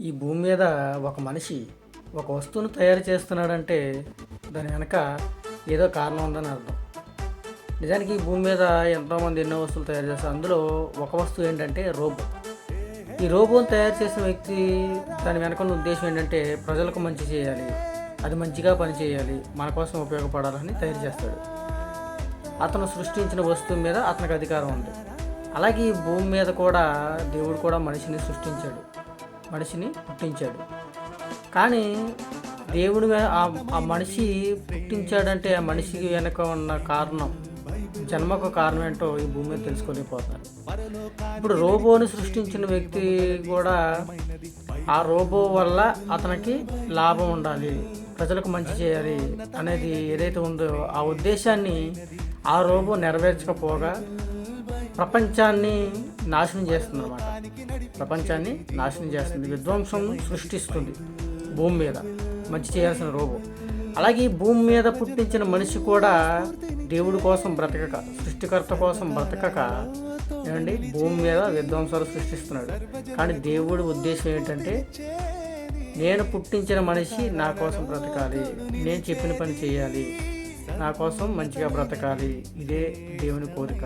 ఈ భూమి మీద ఒక మనిషి ఒక వస్తువును తయారు చేస్తున్నాడంటే దాని వెనక ఏదో కారణం ఉందని అర్థం. నిజానికి ఈ భూమి మీద ఎంతోమంది ఎన్నో వస్తువులు తయారు చేస్తారు. అందులో ఒక వస్తువు ఏంటంటే రోబో. ఈ రోబోని తయారు చేసిన వ్యక్తి దాని వెనక ఉన్న ఉద్దేశం ఏంటంటే ప్రజలకు మంచి చేయాలి అది మంచిగా పనిచేయాలి మన కోసం ఉపయోగపడాలని తయారు చేస్తాడు. అతను సృష్టించిన వస్తువు మీద అతనికి అధికారం ఉంది. అలాగే ఈ భూమి మీద కూడా దేవుడు కూడా మనిషిని సృష్టించాడు. మనిషిని పుట్టించాడు. కానీ దేవుడు ఆ మనిషి పుట్టించాడంటే ఆ మనిషికి వెనక ఉన్న కారణం జన్మకు కారణం ఏంటో ఈ భూమి మీద తెలుసుకోలేకపోతున్నారు ఇప్పుడు రోబోని సృష్టించిన వ్యక్తి కూడా ఆ రోబో వల్ల అతనికి లాభం ఉండాలి ప్రజలకు మంచి చేయాలి అనేది ఏదైతే ఉందో ఆ ఉద్దేశాన్ని ఆ రోబో నెరవేర్చకపోగా ప్రపంచాన్ని నాశనం చేస్తుంది అనమాట ప్రపంచాన్ని నాశనం చేస్తుంది విధ్వంసం సృష్టిస్తుంది భూమి మీద మంచి చేయాల్సిన రోబో. అలాగే భూమి మీద పుట్టించిన మనిషి కూడా దేవుడి కోసం బ్రతకక సృష్టికర్త కోసం బ్రతకక ఏమండి? భూమి మీద విధ్వంసాలు సృష్టిస్తున్నాడు. కానీ దేవుడి ఉద్దేశం ఏంటంటే నేను పుట్టించిన మనిషి నా కోసం బ్రతకాలి నేను చెప్పిన పని చేయాలి నా కోసం మంచిగా బ్రతకాలి. ఇదే దేవుని కోరిక.